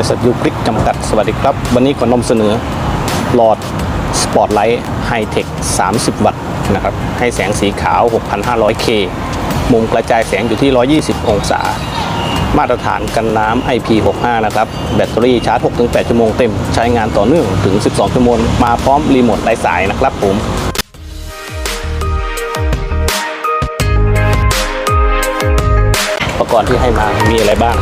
ริษัทยูคลิกจำกัด สวัสดีครับ วันนี้ขอนำเสนอหลอดสปอตไลท์ไฮเทค 30 วัตต์นะครับ ให้แสงสีขาว 6,500K มุมกระจายแสงอยู่ที่ 120 องศา มาตรฐานกันน้ำ IP65 นะครับ แบตเตอรี่ชาร์จ 6-8 ชั่วโมงเต็ม ใช้งานต่อเนื่องถึง 12 ชั่วโมง มาพร้อมรีโมทไร้สายนะครับผมอุปกรณ์ที่ให้มามีอะไรบ้าง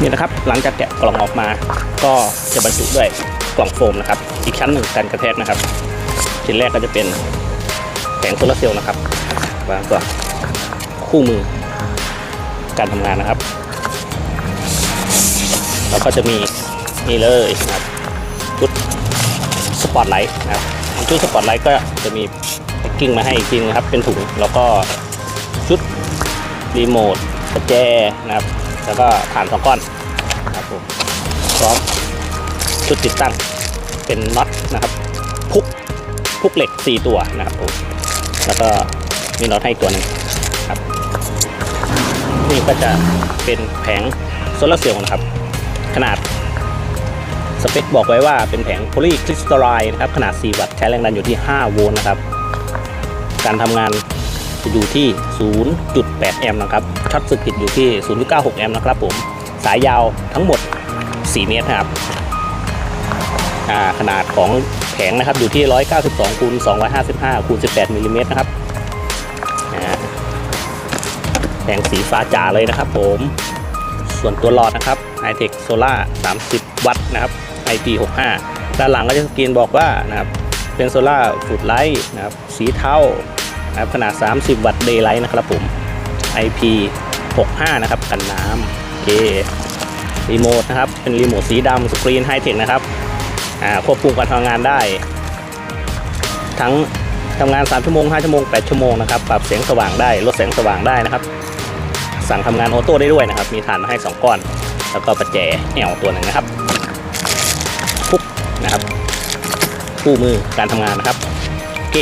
นี่นะครับหลังจากแกะกล่องออกมา ก็จะบรรจุด้วยกล่องโฟมนะครับ อีกชั้นหนึ่งกันกระแทกนะครับชิ้นแรกก็จะเป็นแผงโซลาร์เซลล์นะครับวางตัวคู่มือการทำงานนะครับแล้วก็จะมีนี่เลยนะครับชุดสปอตไลท์นะครับชุดสปอตไลท์ก็จะมีแพ็กกิ้งมาให้อีกทีนะครับ เป็นถุงแล้วก็ชุดรีโมทกระแจนะครับ แล้วก็ฐานสองก้อนครับผมพร้อมชุดติดตั้งเป็นน็อตนะครับ พุกพุกเหล็ก 4 ตัวนะครับผมแล้วก็มีน็อตให้ตัวหนึ่งครับ นี่ก็จะเป็นแผงโซลาร์เซลล์นะครับ ขนาดสเปคบอกไว้ว่าเป็นแผงโพลีคริสตัลไลน์นะครับ ขนาด 4 วัตต์ใช้แรงดันอยู่ที่ 5 โวลต์นะครับ การทำงาน จะอยู่ที่ 0.8 แอมป์นะครับช็อตสกิตอยู่ที่ 0.96 แอมป์นะครับผมสายยาวทั้งหมด 4 เมตรครับขนาดของแผงนะครับอยู่ที่ 192คูณ255คูณ18มิลลิเมตรนะครับแผงสีฟ้าจ๋าเลยนะครับผม ส่วนตัวหลอดนะครับ i t e c Solar 30 วัตต์นะครับ IP65 ด้านหลังก็จะสกรีนบอกว่านะครับเป็นโซล่าฟูดไลท์นะครับสีเทา ครับขนาด 30 วัตต์เดย์ไลท์นะครับผม IP65 นะครับ กันน้ำโอเครีโมทนะครับ เป็นรีโมทสีดำสกรีนไฮเทคนะครับอ่าควบคุมการทำงานได้ ทั้งทำงาน 3 ชั่วโมง 5 ชั่วโมง 8 ชั่วโมงนะครับ ปรับเสียงสว่างได้ ลดแสงสว่างได้นะครับ สั่งทำงานออโต้ได้ด้วยนะครับ มีฐานมาให้ 2 ก้อน แล้วก็ประแจแอวตัวหนึ่งนะครับพุกนะครับ คู่มือการทำงานนะครับ โอเค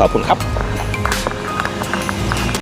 ขอบคุณครับ